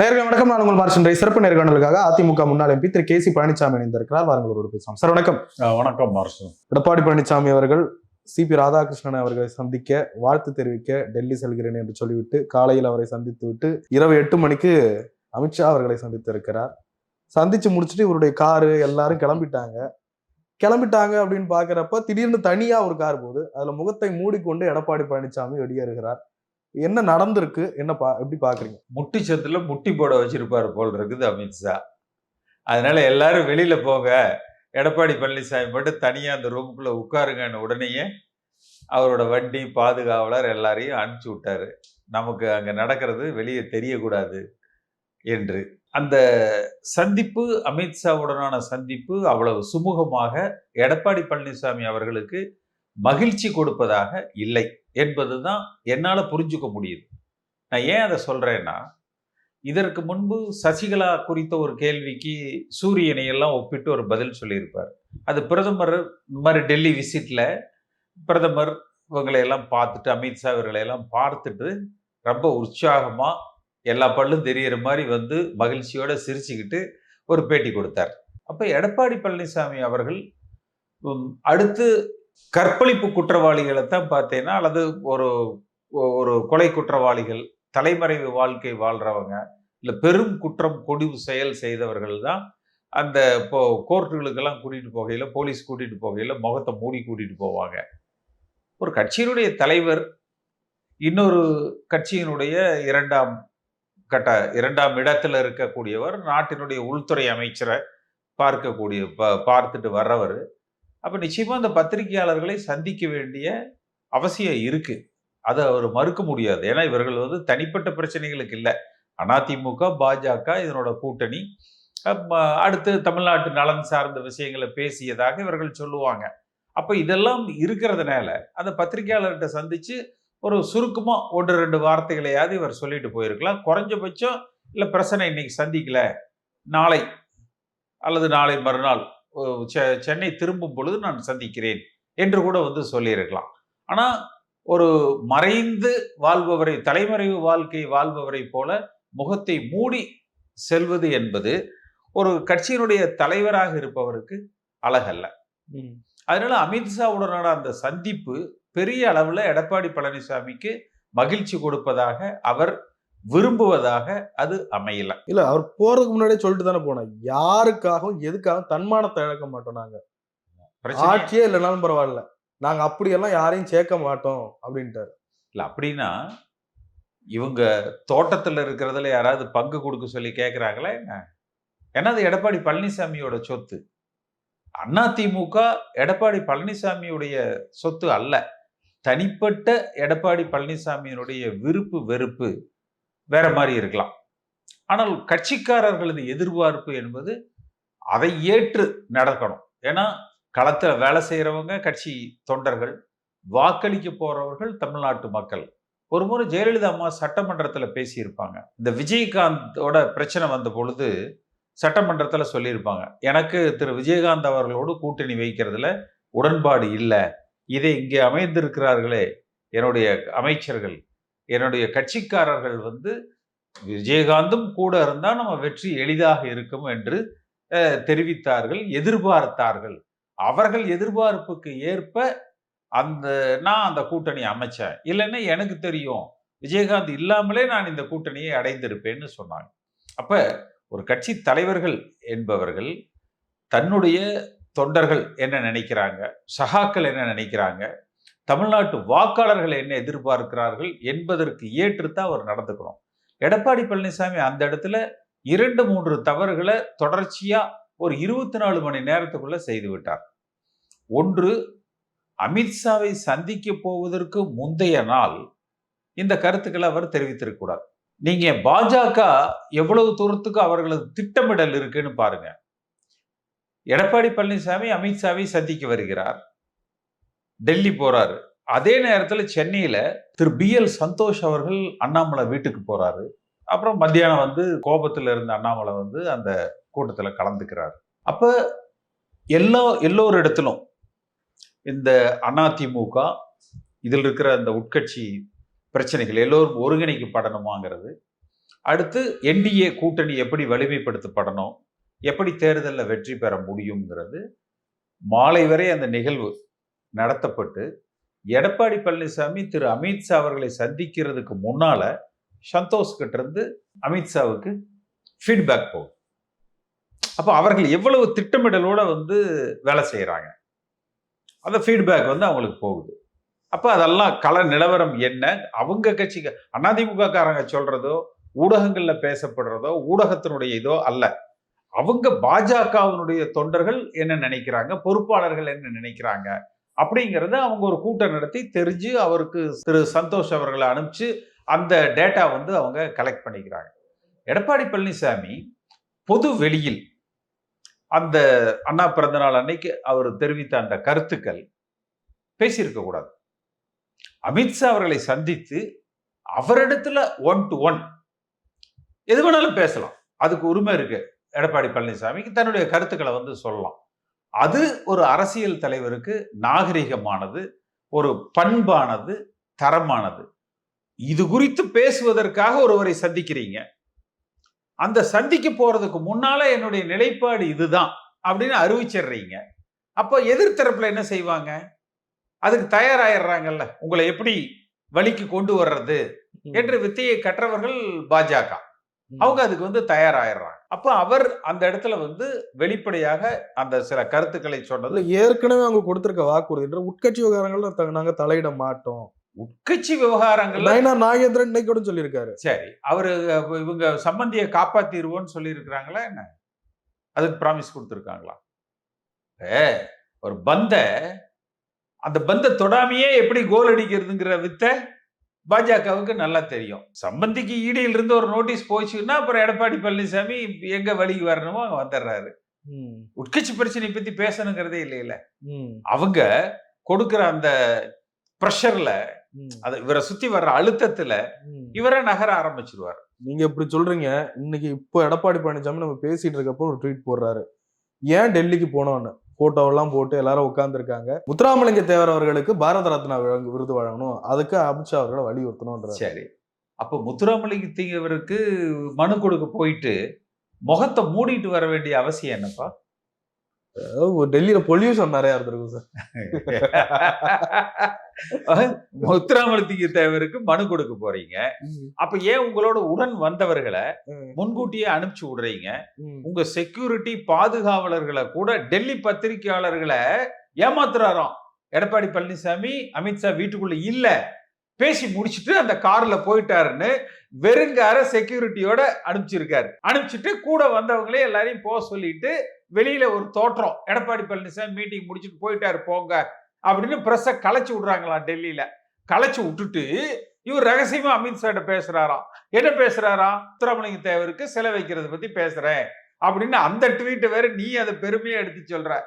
நேர்கள் வணக்கம். நான் உங்கள் இன்றைய சிறப்பு நேர்காணலுக்காக அதிமுக முன்னாள் எம்பி திரு கே சி பழனிசாமி இணைந்திருக்கிறார். வாருங்களோடு பேசலாம் சார் வணக்கம். வணக்கம் மார்சு எடப்பாடி பழனிசாமி அவர்கள் சிபி ராதாகிருஷ்ணன் அவர்களை சந்திக்க வாழ்த்து தெரிவிக்க டெல்லி செல்கிறேன் என்று சொல்லிவிட்டு காலையில் அவரை சந்தித்து விட்டு இரவு எட்டு மணிக்கு அமித்ஷா அவர்களை சந்தித்து இருக்கிறார் சந்திச்சு முடிச்சுட்டு இவருடைய காரு எல்லாரும் கிளம்பிட்டாங்க. கிளம்பிட்டாங்க அப்படின்னு பாக்குறப்ப திடீர்னு தனியா ஒரு கார் போகுது. அதுல முகத்தை மூடிக்கொண்டு எடப்பாடி பழனிசாமி வெளியேறுகிறார். என்ன நடந்திருக்கு? என்ன பா எப்படி பாக்குறீங்க? முட்டி சத்துல முட்டி போட வச்சிருப்பாரு போல் இருக்குது அமித்ஷா அதனால எல்லாரும் வெளியில போங்க. எடப்பாடி பழனிசாமி மட்டும் தனியா அந்த ரூமுக்குள்ள உட்காருங்கன்னு உடனேயே அவரோட வண்டி பாதுகாவலர் எல்லாரையும் அனுப்பிச்சு விட்டாரு. நமக்கு அங்க நடக்கிறது வெளியே தெரியக்கூடாது என்று. அந்த சந்திப்பு அமித்ஷாவுடனான சந்திப்பு அவ்வளவு சுமூகமாக எடப்பாடி பழனிசாமி அவர்களுக்கு மகிழ்ச்சி கொடுப்பதாக இல்லை. என்பது தான் என்னால் புரிஞ்சுக்க முடியுது. நான் ஏன் அதை சொல்கிறேன்னா இதற்கு முன்பு சசிகலா குறித்த ஒரு கேள்விக்கு சூரியனை எல்லாம் ஒப்பிட்டு ஒரு பதில் சொல்லியிருப்பார். அது பிரதமர் இந்த மாதிரி டெல்லி விசிட்டில் பிரதமர் இவங்களையெல்லாம் பார்த்துட்டு அமித்ஷா இவர்களையெல்லாம் பார்த்துட்டு ரொம்ப உற்சாகமாக எல்லா பல்லும் தெரிகிற மாதிரி வந்து மகிழ்ச்சியோடு சிரிச்சுக்கிட்டு ஒரு பேட்டி கொடுத்தார். அப்போ எடப்பாடி பழனிசாமி அவர்கள் அடுத்து கற்பழிப்பு குற்றவாளிகளை தான் பார்த்தீங்கன்னா அல்லது ஒரு ஒரு கொலை குற்றவாளிகள் தலைமறைவு வாழ்க்கை வாழ்றவங்க இல்லை பெரும் குற்றம் கொடிவு செயல் செய்தவர்கள் தான் அந்த இப்போ கோர்ட்டுகளுக்கெல்லாம் கூட்டிகிட்டு போகையில் போலீஸ் கூட்டிகிட்டு போகையில் முகத்தை மூடி கூட்டிகிட்டு போவாங்க. ஒரு கட்சியினுடைய தலைவர் இன்னொரு கட்சியினுடைய இரண்டாம் கட்ட இரண்டாம் இடத்துல இருக்கக்கூடியவர் நாட்டினுடைய உள்துறை அமைச்சரை பார்க்கக்கூடிய ப- பார்த்துட்டு வர்றவர். அப்போ நிச்சயமாக அந்த பத்திரிகையாளர்களை சந்திக்க வேண்டிய அவசியம் இருக்குது அதை அவர் மறுக்க முடியாது. ஏன்னா இவர்கள் வந்து தனிப்பட்ட பிரச்சனைகளுக்கு இல்லை. அதிமுக பாஜக இதனோட கூட்டணி. அடுத்து தமிழ்நாட்டு நலன் சார்ந்த விஷயங்களை பேசியதாக இவர்கள் சொல்லுவாங்க. அப்போ இதெல்லாம் இருக்கிறதுனால அந்த பத்திரிகையாளர்கிட்ட சந்தித்து ஒரு சுருக்கமாக ஒன்று ரெண்டு வார்த்தைகளையாவது இவர் சொல்லிட்டு போயிருக்கலாம். குறைஞ்சபட்சம் இல்லை பிரச்சனை இன்னைக்கு சந்திக்கல. நாளை. அல்லது நாளை மறுநாள். சென்னை திரும்பும் பொழுது நான் சந்திக்கிறேன் என்று கூட வந்து சொல்லியிருக்கலாம். ஆனா ஒரு மறைந்து வாழ்பவரை தலைமறைவு வாழ்க்கை வாழ்பவரை போல முகத்தை மூடி செல்வது என்பது ஒரு கட்சியினுடைய தலைவராக இருப்பவருக்கு அழகல்ல. அதனால அமித்ஷாவுடனான அந்த சந்திப்பு பெரிய அளவுல எடப்பாடி பழனிசாமிக்கு மகிழ்ச்சி கொடுப்பதாக அவர் விரும்புவதாக அது அமையல. இல்ல அவர் போறதுக்கு முன்னாடியே சொல்லிட்டு தானே போனோம் யாருக்காகவும் எதுக்காகவும் தன்மானத்தை இழக்க மாட்டோம் நாங்க. ஆட்சியே இல்லைனாலும் பரவாயில்ல. நாங்க அப்படியெல்லாம் யாரையும் சேர்க்க மாட்டோம் அப்படின்ட்டாரு. இல்ல அப்படின்னா இவங்க தோட்டத்துல இருக்கிறதுல யாராவது பங்கு கொடுக்க சொல்லி கேட்குறாங்களா என்ன? ஏன்னா அது எடப்பாடி பழனிசாமியோட சொத்து? அதிமுக எடப்பாடி பழனிசாமியுடைய சொத்து அல்ல. தனிப்பட்ட எடப்பாடி பழனிசாமியினுடைய விருப்பு வெறுப்பு. வேற மாதிரி இருக்கலாம். ஆனால் கட்சிக்காரர்களது எதிர்பார்ப்பு என்பது அதை ஏற்று நடக்கணும். ஏன்னா களத்தில் வேலை செய்கிறவங்க கட்சி தொண்டர்கள் வாக்களிக்க போகிறவர்கள் தமிழ்நாட்டு மக்கள். ஒரு முறை ஜெயலலிதா அம்மா சட்டமன்றத்தில் பேசியிருப்பாங்க. இந்த விஜயகாந்தோட பிரச்சனை வந்த பொழுது சட்டமன்றத்தில் சொல்லியிருப்பாங்க. எனக்கு திரு. விஜயகாந்த் அவர்களோடு கூட்டணி வைக்கிறதுல உடன்பாடு இல்லை. இதை இங்கே அமைந்திருக்கிறார்களே என்னுடைய அமைச்சர்கள். என்னுடைய கட்சிக்காரர்கள் வந்து விஜயகாந்தும் கூட இருந்தால் நம்ம வெற்றி எளிதாக இருக்கும் என்று தெரிவித்தார்கள் எதிர்பார்த்தார்கள். அவர்கள் எதிர்பார்ப்புக்கு ஏற்ப அந்த நான் அந்த கூட்டணி அமைச்சேன். இல்லைன்னா எனக்கு தெரியும் விஜயகாந்த் இல்லாமலே நான் இந்த கூட்டணியை அடைந்திருப்பேன்னு சொன்னாங்க. அப்போ ஒரு கட்சி தலைவர்கள் என்பவர்கள் தன்னுடைய தொண்டர்கள் என்ன நினைக்கிறாங்க? சகாக்கள் என்ன நினைக்கிறாங்க? தமிழ்நாட்டு வாக்காளர்கள் என்ன எதிர்பார்க்கிறார்கள் என்பதற்கு ஏற்றுத்தான் அவர் நடந்துக்கணும். எடப்பாடி பழனிசாமி அந்த இடத்துல இரண்டு மூன்று தவறுகளை தொடர்ச்சியாக ஒரு இருபத்தி நாலு மணி நேரத்துக்குள்ள செய்து விட்டார். ஒன்று அமித்ஷாவை சந்திக்க போவதற்கு முந்தைய நாள் இந்த கருத்துக்களை அவர் தெரிவித்திருக்கக்கூடாது நீங்கள் நீங்க பாஜக எவ்வளவு தூரத்துக்கு அவர்களது திட்டமிடல் இருக்குன்னு பாருங்க. எடப்பாடி பழனிசாமி அமித்ஷாவை சந்திக்க வருகிறார். டெல்லி போறாரு. அதே நேரத்தில் சென்னையில திரு பி எல் சந்தோஷ் அவர்கள் அண்ணாமலை வீட்டுக்கு போறாரு. அப்புறம் மத்தியானம் வந்து கோபத்தில் இருந்த அண்ணாமலை வந்து அந்த கூட்டத்தில் கலந்துக்கிறார். அப்ப எல்லா எல்லோரு இடத்திலும் இந்த அதிமுக இதில் இருக்கிற அந்த உட்கட்சி பிரச்சனைகள் எல்லோரும் ஒருங்கிணைக்கப்படணுமாங்கிறது அடுத்து என்டிஏ கூட்டணி எப்படி வலிமைப்படுத்தப்படணும் எப்படி தேர்தலில் வெற்றி பெற முடியுங்கிறது மாலை வரை அந்த நிகழ்வு நடத்தப்பட்டு எடப்பாடி பழனிசாமி திரு அமித்ஷா அவர்களை சந்திக்கிறதுக்கு முன்னால் சந்தோஷ் கிட்டேருந்து அமித்ஷாவுக்கு ஃபீட்பேக் போகும் அப்போ அவர்கள் எவ்வளவு திட்டமிடலோடு வந்து வேலை செய்கிறாங்க அந்த ஃபீட்பேக் வந்து அவங்களுக்கு போகுது. அப்போ அதெல்லாம் கள நிலவரம் என்ன? அவங்க கட்சிக்கு அதிமுக காரங்க ஊடகங்களில் பேசப்படுறதோ ஊடகத்தினுடைய இதோ அல்ல. அவங்க பாஜகவினுடைய தொண்டர்கள் என்ன நினைக்கிறாங்க? பொறுப்பாளர்கள் என்ன நினைக்கிறாங்க? அப்படிங்கிறத அவங்க ஒரு கூட்டம் நடத்தி தெரிஞ்சு அவருக்கு திரு சந்தோஷ் அவர்களை அனுப்பிச்சு அந்த டேட்டா வந்து அவங்க கலெக்ட் பண்ணிக்கிறாங்க. எடப்பாடி பழனிசாமி பொது வெளியில் அந்த அண்ணா பிறந்தநாள் அன்னைக்கு அவர் தெரிவித்த அந்த கருத்துக்கள் பேசியிருக்க கூடாது. அமித்ஷா அவர்களை சந்தித்து அவரிடத்துல ஒன் டு ஒன் எது வேணாலும் பேசலாம். அதுக்கு உரிமை இருக்கு. எடப்பாடி பழனிசாமிக்கு தன்னுடைய கருத்துக்களை வந்து சொல்லலாம். அது ஒரு அரசியல் தலைவருக்கு நாகரிகமானது ஒரு பண்பானது தரமானது. இது குறித்து பேசுவதற்காக ஒருவரை சந்திக்கிறீங்க. அந்த சந்திக்க போறதுக்கு முன்னால என்னுடைய நிலைப்பாடு இதுதான் அப்படின்னு அறிவிச்சிடுறீங்க. அப்போ எதிர்த்தரப்புல என்ன செய்வாங்க? அதுக்கு தயாராயிடுறாங்கல்ல. உங்களை எப்படி வழிக்கு கொண்டு வர்றது? என்ற வித்தையை கற்றவர்கள் பாஜக. அவங்க அதுக்கு வந்து தயாராயிடுறாங்க. அப்ப அவர் அந்த இடத்துல வந்து வெளிப்படையாக அந்த சில கருத்துக்களை சொன்னது ஏற்கனவே அவங்க கொடுத்திருக்க வாக்குறுதின்ற உட்கட்சி விவகாரங்கள்ல த- நாங்க தலையிட மாட்டோம். உட்கட்சி விவகாரங்கள்ல நயனார் நாகேந்திரன் இன்னைக்கு கூட சொல்லியிருக்காரு. சரி அவரு இவங்க சம்பந்தியை காப்பாத்திடுவோன்னு சொல்லி இருக்கிறாங்களா என்ன? அதுக்கு ப்ராமிஸ் கொடுத்துருக்காங்களா? ஏ, ஒரு பந்த அந்த பந்த தொடாமையே எப்படி கோல் அடிக்கிறதுங்கிற வித்தை பாஜகவுக்கு நல்லா தெரியும். சம்பந்திக்கு ஈடியில் இருந்து ஒரு நோட்டீஸ் போச்சுன்னா அப்புறம் எடப்பாடி பழனிசாமி எங்க வழிக்கு வரணுமோ அங்க வந்துடுறாரு. ம், உட்கட்சி பிரச்சனை பத்தி பேசணுங்கிறதே இல்லையில. ம், அவங்க கொடுக்கிற அந்த ப்ரெஷர்ல அது இவரை சுத்தி வர்ற அழுத்தத்துல. இவரை நகர ஆரம்பிச்சிருவார். நீங்க இப்படி சொல்றீங்க. இன்னைக்கு இப்போ எடப்பாடி பழனிசாமி நம்ம பேசிட்டு இருக்கப்போ ஒரு ட்வீட் போடுறாரு. ஏன் டெல்லிக்கு போனோம்னு போட்டோ எல்லாம் போட்டு எல்லாரும் உட்கார்ந்து இருக்காங்க முத்துராமலிங்க தேவர் அவர்களுக்கு பாரத ரத்னா விருது- விருது வழங்கணும். அதுக்கு அமித்ஷா அவர்களை வலியுறுத்தணும் சரி. அப்போ முத்துராமலிங்க தேவருக்கு மனு கொடுக்க போயிட்டு முகத்தை மூடிட்டு வர வேண்டிய அவசியம் என்னப்பா? டெல்லியில பொல்யூஷன் நிறைய இருந்திருக்கும் சார். முத்துராமலிங்க தேவருக்கு மனு கொடுக்க போறீங்க. அப்ப ஏன் உங்களோட உடன் வந்தவர்களை. முன்கூட்டியே அனுப்பிச்சு விடுறீங்க. உங்க செக்யூரிட்டி பாதுகாவலர்களை கூட டெல்லி பத்திரிகையாளர்களை ஏமாத்துறாராம். எடப்பாடி பழனிசாமி அமித்ஷா வீட்டுக்குள்ள இல்ல. பேசி முடிச்சுட்டு அந்த கார்ல போயிட்டாருன்னு வெறுங்கார செக்யூரிட்டியோட அனுப்பிச்சிருக்காரு. அனுப்பிச்சிட்டு கூட வந்தவங்களே எல்லாரையும் போக சொல்லிட்டு வெளியில ஒரு தோற்றம். எடப்பாடி பழனிசாமி மீட்டிங் முடிச்சுட்டு போயிட்டாரு போங்க அப்படின்னு பிரஸ்ஸை களைச்சு விடுறாங்களாம் டெல்லியில. களைச்சு விட்டுட்டு இவர் ரகசியமா அமித்ஷாட்ட பேசுறாராம். என்ன பேசுறாராம்? முத்துராமலிங்க தேவருக்கு சிலை வைக்கிறத பத்தி பேசுறேன் அப்படின்னு அந்த ட்வீட்டை வேற நீ அதை பெருமையா எடுத்து சொல்ற.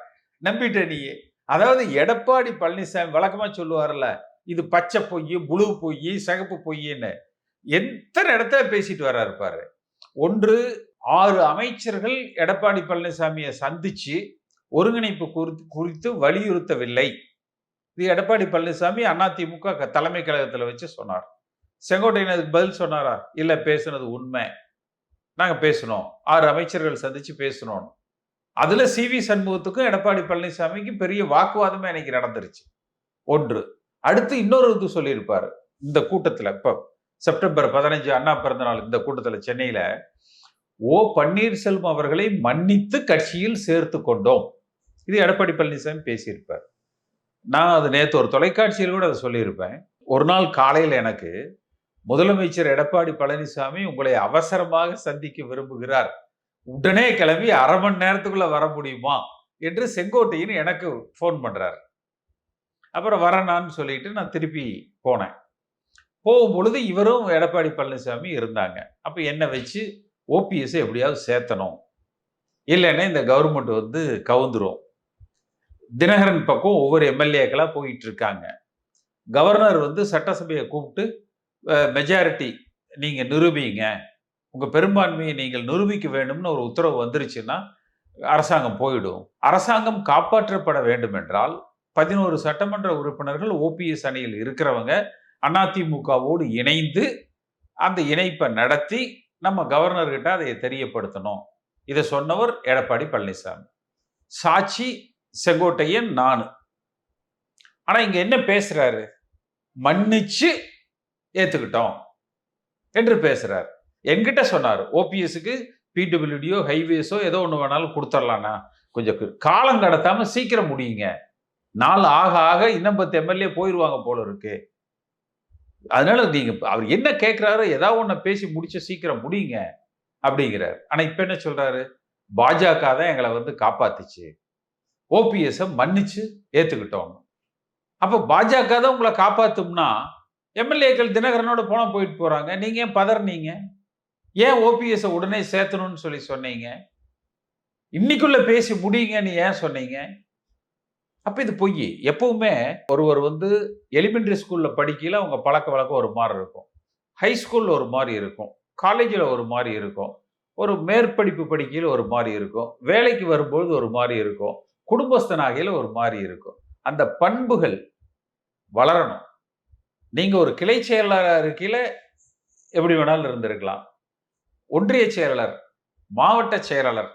நம்பிட்ட நீ அதாவது எடப்பாடி பழனிசாமி வழக்கமா சொல்லுவார்ல இது பச்சை பொய் புழு பொய் சிகப்பு பொய்ன்னு எத்தனை இடத்துல பேசிட்டு வர்றாரு பாரு. ஒன்று ஆறு அமைச்சர்கள் எடப்பாடி பழனிசாமியை சந்திச்சு ஒருங்கிணைப்பு குறித்து குறித்து வலியுறுத்தவில்லை. இது எடப்பாடி பழனிசாமி அதிமுக க- தலைமை கழகத்தில் வச்சு சொன்னார். செங்கோட்டையன் பதில் சொன்னாரா? இல்லை பேசுனது உண்மை. நாங்கள் பேசணும் ஆறு அமைச்சர்கள் சந்திச்சு பேசணும் அதில் சி வி சண்முகத்துக்கும் எடப்பாடி பழனிசாமிக்கும் பெரிய வாக்குவாதமே அன்னைக்கு நடந்துருச்சு. ஒன்று. அடுத்து இன்னொரு இது சொல்லியிருப்பார். இந்த கூட்டத்தில் இப்போ செப்டம்பர் பதினஞ்சு அண்ணா பிறந்த நாள் இந்த கூட்டத்தில் சென்னையில் ஓ பன்னீர்செல்வம் அவர்களை மன்னித்து கட்சியில் சேர்த்து கொண்டோம். இது எடப்பாடி பழனிசாமி பேசியிருப்பார். நான் அது நேற்று ஒரு தொலைக்காட்சியில் கூட அதை சொல்லியிருப்பேன். ஒரு நாள் காலையில் எனக்கு முதலமைச்சர் எடப்பாடி பழனிசாமி உங்களை அவசரமாக சந்திக்க விரும்புகிறார். உடனே கிளம்பி அரை மணி நேரத்துக்குள்ளே வர முடியுமா? என்று செங்கோட்டையின் எனக்கு ஃபோன் பண்ணுறாரு அப்புறம் வரேனான்னு சொல்லிட்டு நான் திருப்பி போனேன். போகும் பொழுது இவரும் எடப்பாடி பழனிசாமி இருந்தாங்க. அப்போ என்னை வச்சு ஓபிஎஸ்ஸை எப்படியாவது சேர்த்தணும். இல்லைன்னா இந்த கவர்மெண்ட் வந்து கவுந்துரும். தினகரன் பக்கம் ஒவ்வொரு எம்எல்ஏக்களாக போயிட்டு இருக்காங்க. கவர்னர் வந்து சட்டசபையை கூப்பிட்டு மெஜாரிட்டி நீங்கள் நிரூபிங்க. உங்கள் பெரும்பான்மையை நீங்கள் நிரூபிக்க வேண்டும்னு ஒரு உத்தரவு வந்துருச்சுன்னா அரசாங்கம் போயிடும். அரசாங்கம் காப்பாற்றப்பட வேண்டும் என்றால் பதினோரு சட்டமன்ற உறுப்பினர்கள் ஓபிஎஸ் அணியில் இருக்கிறவங்க அதிமுகவோடு இணைந்து அந்த இணைப்பை நடத்தி நம்ம கவர்னர்கிட்ட அதை தெரியப்படுத்தணும். இதை சொன்னவர் எடப்பாடி பழனிசாமி. சாட்சி செங்கோட்டையன் நான். ஆனால் இங்கே என்ன பேசுகிறாரு மன்னிச்சு ஏற்றுக்கிட்டோம் என்று பேசுகிறார் என்கிட்ட சொன்னார் ஓபிஎஸ்க்கு பிடபிள்யூடியோ ஹைவேஸோ ஏதோ ஒன்று வேணாலும் கொடுத்துர்லாண்ணா. கொஞ்சம் காலம் கடத்தாமல் சீக்கிரம் முடியுங்க. நாள் ஆக ஆக இன்னும் பத்து எம்எல்ஏ போயிடுவாங்க போல இருக்கு. அதனால நீங்க அவர் என்ன கேட்கிறாரோ ஏதாவது ஒன்று பேசி முடிச்ச சீக்கிரம் முடியுங்க அப்படிங்கிறார். ஆனா இப்ப என்ன சொல்றாரு? பாஜக தான் எங்களை வந்து காப்பாத்துச்சு. ஓபிஎஸ் மன்னிச்சு ஏத்துக்கிட்டோம். அப்ப பாஜக தான் உங்களை காப்பாத்தும்னா எம்எல்ஏக்கள் தினகரனோட போன போயிட்டு போறாங்க. நீங்க ஏன் பதறனீங்க? ஏன் ஓபிஎஸ் உடனே சேர்த்தணும்னு சொல்லி சொன்னீங்க? இன்னைக்குள்ள பேசி முடியுங்கன்னு ஏன் சொன்னீங்க? அப்போ இது பொய் எப்பவுமே ஒருவர் வந்து எலிமெண்ட்ரி ஸ்கூலில் படிக்கையில் அவங்க பழக்க வழக்கம் ஒரு மாதிரி இருக்கும். ஹை ஸ்கூல்ல ஒரு மாதிரி இருக்கும். காலேஜில் ஒரு மாதிரி இருக்கும். ஒரு மேற்படிப்பு படிக்கையில் ஒரு மாதிரி இருக்கும். வேலைக்கு வரும்பொழுது ஒரு மாதிரி இருக்கும். குடும்பஸ்தனாகையில் ஒரு மாதிரி இருக்கும். அந்த பண்புகள் வளரணும். நீங்கள் ஒரு கிளை செயலாளர் இருக்கையில் எப்படி வேணாலும் இருந்திருக்கலாம். ஒன்றிய செயலாளர் மாவட்ட செயலாளர்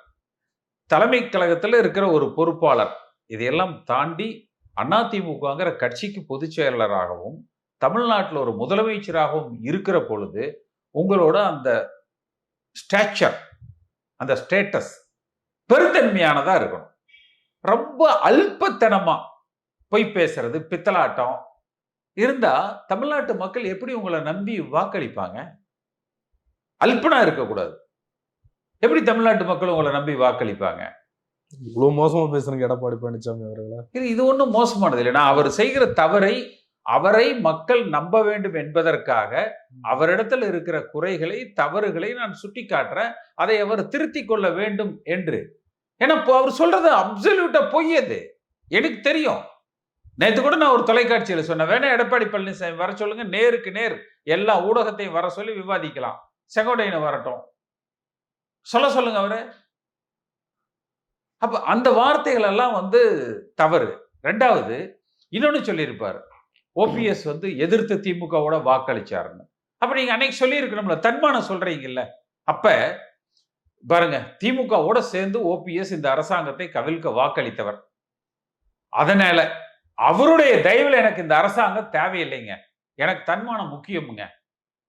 தலைமை கழகத்தில் இருக்கிற ஒரு பொறுப்பாளர். இதையெல்லாம் தாண்டி அதிமுகங்கிற கட்சிக்கு பொதுச் செயலாளராகவும் தமிழ்நாட்டில் ஒரு முதலமைச்சராகவும் இருக்கிற பொழுது உங்களோட அந்த ஸ்டாச்சர் அந்த ஸ்டேட்டஸ் பெருத்தன்மையானதாக இருக்கணும். ரொம்ப அல்பத்தனமாக பொய் பேசுறது பித்தலாட்டம் இருந்தால் தமிழ்நாட்டு மக்கள் எப்படி உங்களை நம்பி வாக்களிப்பாங்க? அல்பனா இருக்கக்கூடாது. எப்படி தமிழ்நாட்டு மக்கள் உங்களை நம்பி வாக்களிப்பாங்க? இவ்வளவு மோசமா பேசுறீங்க எடப்பாடி பழனிசாமி அவர்களை. இது இது ஒன்றும் மோசமானது இல்லைன்னா அவர் செய்கிற தவறை அவரை மக்கள் நம்ப வேண்டும் என்பதற்காக அவரிடத்தில் இருக்கிற குறைகளை தவறுகளை நான் சுட்டி காட்டுறேன் அதை அவர் திருத்தி கொள்ள வேண்டும் என்று. ஏன்னா இப்போ அவர் சொல்றது அப்சல்யூட்டா பொய்யது எனக்கு தெரியும். நேற்று கூட நான் ஒரு தொலைக்காட்சியில் சொன்னேன் வேணா எடப்பாடி பழனிசாமி வர சொல்லுங்க நேருக்கு நேர் எல்லா ஊடகத்தையும் வர சொல்லி விவாதிக்கலாம். செங்கோட்டையனை வரட்டும். சொல்ல சொல்லுங்க அவரு. அப்ப அந்த வார்த்தைகள் எல்லாம் வந்து தவறு. ரெண்டாவது இன்னொன்னு சொல்லியிருப்பார். ஓபிஎஸ் வந்து எதிர்த்து திமுகவோட வாக்களிச்சாருன்னு. அப்ப நீங்க அன்னைக்கு சொல்லியிருக்கணும்ல தன்மானம் சொல்றீங்கல்ல. அப்ப பாருங்க திமுகவோட சேர்ந்து ஓபிஎஸ் இந்த அரசாங்கத்தை கவிழ்க்க வாக்களித்தவர். அதனால அவருடைய தயவில் எனக்கு இந்த அரசாங்கம் தேவையில்லைங்க. எனக்கு தன்மானம் முக்கியமுங்க.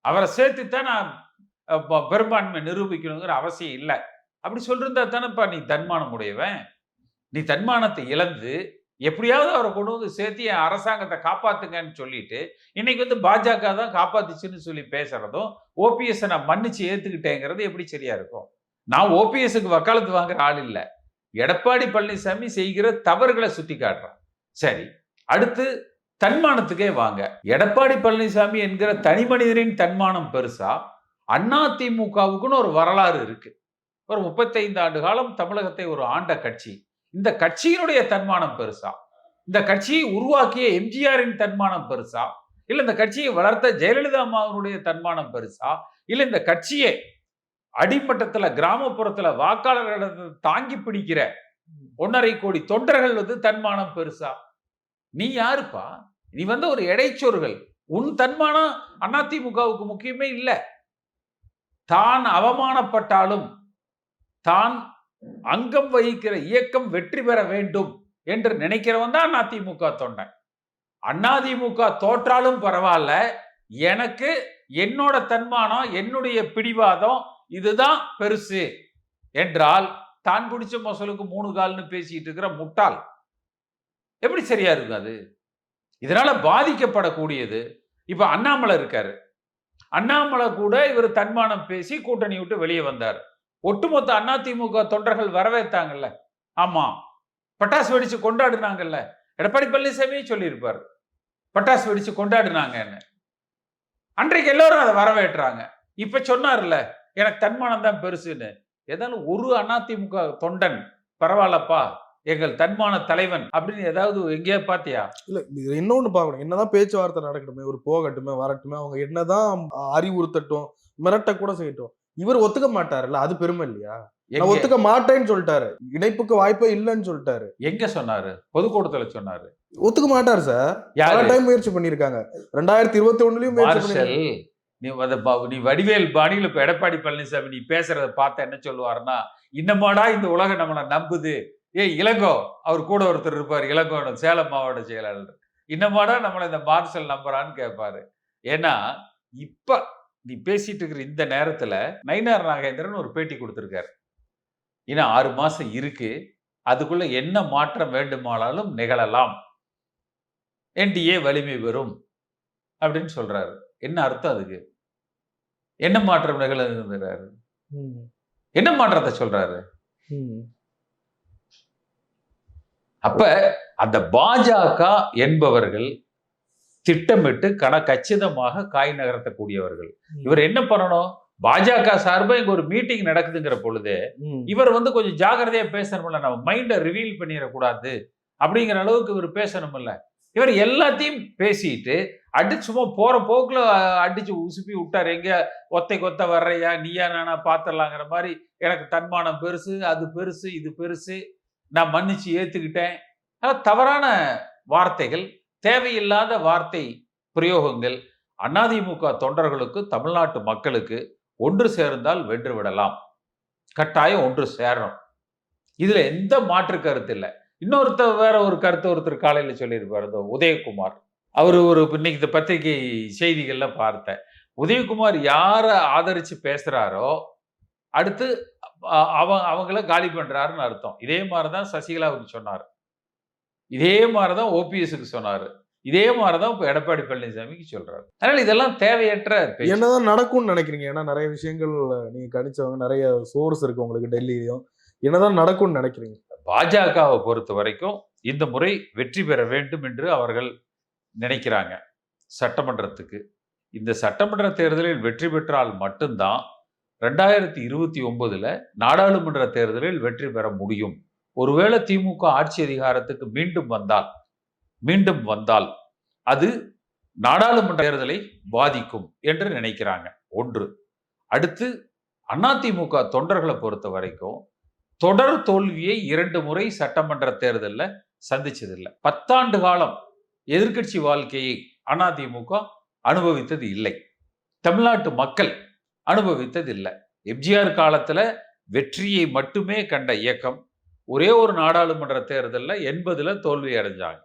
அவரை சேர்த்து தான் நான் பெரும்பான்மை நிரூபிக்கணுங்கிற அவசியம் இல்லை. அப்படி சொல்லிருந்தா தானேப்பா நீ தன்மானம் உடையவன். நீ தன்மானத்தை இழந்து எப்படியாவது அவரை கொண்டு வந்து சேர்த்து என் அரசாங்கத்தை காப்பாத்துங்கன்னு சொல்லிட்டு இன்னைக்கு வந்து பாஜக தான் காப்பாத்துச்சுன்னு சொல்லி பேசுறதும் ஓபிஎஸ் நான் மன்னிச்சு ஏத்துக்கிட்டேங்கிறது எப்படி சரியா இருக்கும்? நான் ஓபிஎஸ்க்கு வக்காலத்து வாங்குற ஆள் இல்லை. எடப்பாடி பழனிசாமி செய்கிற தவறுகளை சுட்டி காட்டுறான். சரி அடுத்து தன்மானத்துக்கே வாங்க. எடப்பாடி பழனிசாமி என்கிற தனி மனிதரின் தன்மானம் பெருசா அண்ணா திமுகவுக்குன்னு ஒரு வரலாறு இருக்கு. ஒரு முப்பத்தைந்து ஆண்டு காலம் தமிழகத்தை ஒரு ஆண்ட கட்சி. இந்த கட்சியினுடைய தன்மானம் பெருசா? இந்த கட்சியை உருவாக்கிய எம்ஜிஆரின் தன்மானம் பெருசா? இல்ல இந்த கட்சியை வளர்த்த ஜெயலலிதா அம்மாவனுடைய தன்மானம் பெருசா? இல்ல இந்த கட்சியை அடிமட்டத்தில் கிராமப்புறத்துல வாக்காளர்களிடத்தை தாங்கி பிடிக்கிற ஒன்னரை கோடி தொண்டர்கள் வந்து தன்மானம் பெருசா? நீ யாருப்பா? நீ வந்து ஒரு இடைச்சொருகள் உன் தன்மானம் அதிமுகவுக்கு முக்கியமே இல்லை. தான் அவமானப்பட்டாலும் தான் அங்கம் வகிக்கிற இயக்கம் வெற்றி பெற வேண்டும் என்று நினைக்கிறவன் தான் அதிமுக தொண்டன். அதிமுக தோற்றாலும் பரவாயில்ல. எனக்கு என்னோட தன்மானம் என்னுடைய பிடிவாதம் இதுதான் பெருசு. என்றால் தான் பிடிச்ச மொசலுக்கு மூணு கால்னு பேசிட்டு இருக்கிற முட்டாள். எப்படி சரியா இருக்கும் அது? இதனால பாதிக்கப்படக்கூடியது. இப்ப அண்ணாமலை இருக்காரு. அண்ணாமலை கூட இவர் தன்மானம் பேசி கூட்டணி விட்டு வெளியே வந்தார். ஒட்டுமொத்த அதிமுக தொண்டர்கள் வரவேற்றாங்கல்ல. ஆமா. பட்டாசு வெடிச்சு கொண்டாடுனாங்கல்ல. எடப்பாடி பழனிசாமியே சொல்லியிருப்பார். பட்டாசு வெடிச்சு கொண்டாடுனாங்கன்னு. அன்றைக்கு எல்லாரும் அதை வரவேற்றாங்க. இப்ப சொன்னார்ல எனக்கு தன்மானம் தான் பெருசுன்னு. ஏதாவது ஒரு அதிமுக தொண்டன் பரவாயில்லப்பா எங்கள் தன்மான தலைவன். அப்படின்னு ஏதாவது எங்கேயா பாத்தியா? இல்ல இது இன்னொன்னு பார்க்கணும். என்னதான் பேச்சுவார்த்தை நடக்கட்டுமே ஒரு போகட்டுமே வரட்டுமே அவங்க என்னதான் அறிவுறுத்தட்டும் மிரட்ட கூட செய்யட்டும். இவர் ஒத்துக்க மாட்டாருல்ல அது பெருமை இல்லையா? ஒத்துக்க மாட்டேன்னு சொல்லிட்டாரு. இணைப்புக்கு வாய்ப்பே இல்லைன்னு சொல்லிட்டாரு. எங்க சொன்னாரு? பொதுக்கூட்டத்துல சொன்னாரு. ஒத்துக்க மாட்டாரு சார். யாரு? டைம் முயற்சி பண்ணிருக்காங்க ரெண்டாயிரத்தி இருபத்தி ஒண்ணுலயும் நீ நீ வடிவேல் பாணியில் இப்போ எடப்பாடி பழனிசாமி நீ பேசுறத பார்த்தா என்ன சொல்லுவாருன்னா இன்னமாடா இந்த உலகம் நம்மளை நம்புது. ஏய் இளங்கோ அவர் கூட ஒருத்தர் இருப்பார் இளங்கோ சேலம் மாவட்ட செயலாளர். இன்னமாடா நம்மளை இந்த மார்ஷல் நம்புறான்னு கேட்பாரு ஏன்னா இப்ப நீ பேசிட்டு இருக்கிற இந்த நேரத்துல நயினார் நாகேந்திரன் ஒரு பேட்டி கொடுத்திருக்காரு. இன்னும் ஆறு மாசம் இருக்கு. அதுக்குள்ள என்ன மாற்றம் வேண்டுமானாலும் நிகழலாம். என்டிஏ வலிமை பெறும் அப்படின்னு சொல்றாரு. என்ன அர்த்தம் அதுக்கு? என்ன மாற்றம் நிகழுங்கிறாரு ம், என்ன மாற்றத்தை சொல்றாரு? அப்ப அந்த பாஜக என்பவர்கள் திட்டமிட்டு கன கச்சிதமாக காய் நகர்த்தக்கூடியவர்கள். இவர் என்ன பண்ணணும்? பாஜக சார்பா இங்க ஒரு மீட்டிங் நடக்குதுங்கிற பொழுது இவர் வந்து கொஞ்சம் ஜாக்கிரதையா பேசணும்ல நம்ம மைண்டை ரிவீல் பண்ணிடக்கூடாது அப்படிங்கிற அளவுக்கு இவர் பேசணும்ல. இவர் எல்லாத்தையும் பேசிட்டு அடி சும்மா போற போக்குல அடிச்சு உசுப்பி விட்டார். எங்க ஒத்தை கொத்த வர்றையா நீயா நானா பாத்திரலாங்கிற மாதிரி எனக்கு தன்மானம் பெருசு அது பெருசு இது பெருசு நான் மன்னிச்சு ஏத்துக்கிட்டேன். அதான் தவறான வார்த்தைகள். தேவையில்லாத வார்த்தை பிரயோகங்கள் அதிமுக தொண்டர்களுக்கு தமிழ்நாட்டு மக்களுக்கு ஒன்று சேர்ந்தால் வென்று விடலாம். கட்டாயம் ஒன்று சேரணும். இதுல எந்த மாற்று கருத்து இல்லை. இன்னொருத்தர் வேற ஒரு கருத்து ஒருத்தர் காலையில் சொல்லியிருப்பார் இந்த உதயகுமார். அவர் ஒரு இன்னைக்கு இந்த பத்திரிகை செய்திகள்ல பார்த்தேன். உதயகுமார் யாரை ஆதரிச்சு பேசுறாரோ அடுத்து அவங்க அவ அவங்கள காலி பண்றாருன்னு அர்த்தம். இதே மாதிரிதான் அவர் சொன்னார். இதே மாதிரிதான் ஓபிஎஸ்க்கு சொன்னாரு. இதே மாதிரிதான் இப்ப எடப்பாடி பழனிசாமிக்கு சொல்றாரு. அதனால இதெல்லாம் தேவையற்ற. என்னதான் நடக்கும்னு நினைக்கிறீங்க? ஏன்னா நிறைய விஷயங்கள் நீங்க கணிச்சவங்க நிறைய சோர்ஸ் இருக்கு உங்களுக்கு டெல்லியிலயும். என்னதான் நடக்கும்னு நினைக்கிறீங்க? பாஜகவை பொறுத்த வரைக்கும் இந்த முறை வெற்றி பெற வேண்டும் என்று அவர்கள் நினைக்கிறாங்க. சட்டமன்றத்துக்கு. இந்த சட்டமன்ற தேர்தலில் வெற்றி பெற்றால் மட்டும்தான் ரெண்டாயிரத்தி இருபத்தி ஒன்பதுல நாடாளுமன்ற தேர்தலில் வெற்றி பெற முடியும். ஒருவேளை திமுக ஆட்சி அதிகாரத்துக்கு மீண்டும் வந்தால் மீண்டும் வந்தால் அது நாடாளுமன்ற தேர்தலை பாதிக்கும் என்று நினைக்கிறாங்க. ஒன்று. அடுத்து அதிமுக தொண்டர்களை பொறுத்த வரைக்கும் தொடர் தோல்வியை இரண்டு முறை சட்டமன்ற தேர்தலில் சந்திச்சதில்லை. பத்தாண்டு காலம் எதிர்க்கட்சி வாழ்க்கையை அதிமுக அனுபவித்தது இல்லை. தமிழ்நாட்டு மக்கள் அனுபவித்தது இல்லை எம்ஜிஆர் காலத்தில் வெற்றியை மட்டுமே கண்ட இயக்கம் ஒரே ஒரு நாடாளுமன்ற தேர்தலில் எண்பதுல தோல்வி அடைஞ்சாங்க.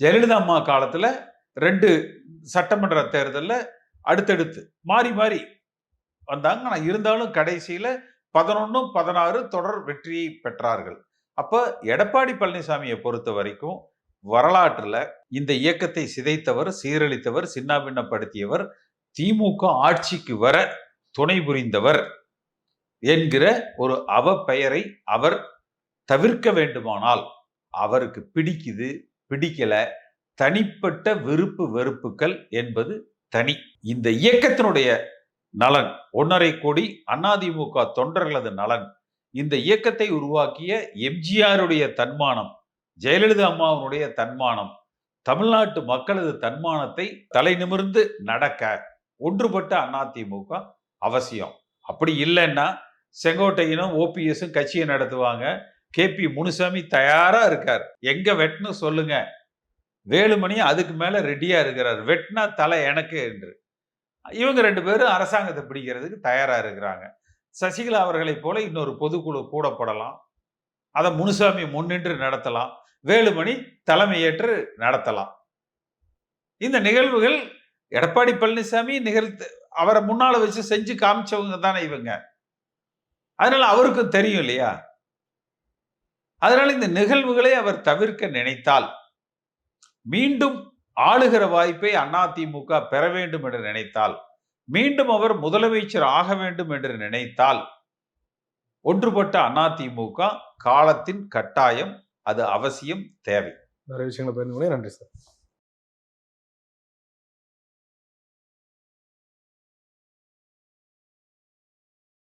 ஜெயலலிதா அம்மா காலத்தில் ரெண்டு சட்டமன்ற தேர்தலில் அடுத்தடுத்து மாறி மாறி வந்தாங்க. ஆனால் இருந்தாலும் கடைசியில் பதினொன்றும் பதினாறு தொடர் வெற்றியை பெற்றார்கள். அப்போ எடப்பாடி பழனிசாமியை பொறுத்த வரைக்கும் வரலாற்றில் இந்த இயக்கத்தை சிதைத்தவர் சீரழித்தவர் சின்னாபின்னப்படுத்தியவர் திமுக ஆட்சிக்கு வர துணை புரிந்தவர் என்கிற ஒரு அவ பெயரை அவர் தவிர்க்க வேண்டுமானால் அவருக்கு பிடிக்குது பிடிக்கல தனிப்பட்ட விருப்பு வெறுப்புகள் என்பது தனி. இந்த இயக்கத்தினுடைய நலன் ஒன்றரை கோடி அதிமுக தொண்டர்களது நலன் இந்த இயக்கத்தை உருவாக்கிய எம்ஜிஆருடைய தன்மானம் ஜெயலலிதா அம்மாவினுடைய தன்மானம் தமிழ்நாட்டு மக்களது தன்மானத்தை தலை நிமிர்ந்து நடக்க ஒன்றுபட்ட அதிமுக அவசியம். அப்படி இல்லைன்னா செங்கோட்டையினும் ஓபிஎஸும் கட்சியை நடத்துவாங்க. கேபி முனுசாமி தயாரா இருக்கார். எங்க வெட்டணும் சொல்லுங்க. வேலுமணி அதுக்கு மேல ரெடியா இருக்கிறார். வெட்டினா தலை எனக்கு என்று. இவங்க ரெண்டு பேரும் அரசாங்கத்தை பிடிக்கிறதுக்கு தயாரா இருக்கிறாங்க. சசிகலா அவர்களைப் போல இன்னொரு பொதுக்குழு கூடப்படலாம். அதை முனுசாமி முன்னின்று நடத்தலாம். வேலுமணி தலைமையேற்று நடத்தலாம். இந்த நிகழ்வுகள் எடப்பாடி பழனிசாமி நிகழ்த்து அவரை முன்னால் வச்சு செஞ்சு காமிச்சவங்க தானே இவங்க. அதனால அவருக்கும் தெரியும் இல்லையா? அதனால இந்த நிகழ்வுகளை அவர் தவிர்க்க நினைத்தால் மீண்டும் ஆளுகிற வாய்ப்பை அதிமுக பெற வேண்டும் என்று நினைத்தால் மீண்டும் அவர் முதலமைச்சர் ஆக வேண்டும் என்று நினைத்தால் ஒன்றுபட்ட அதிமுக காலத்தின் கட்டாயம் அது அவசியம் தேவை. நிறைய விஷயங்களை பகிர்ந்து நன்றி சார்.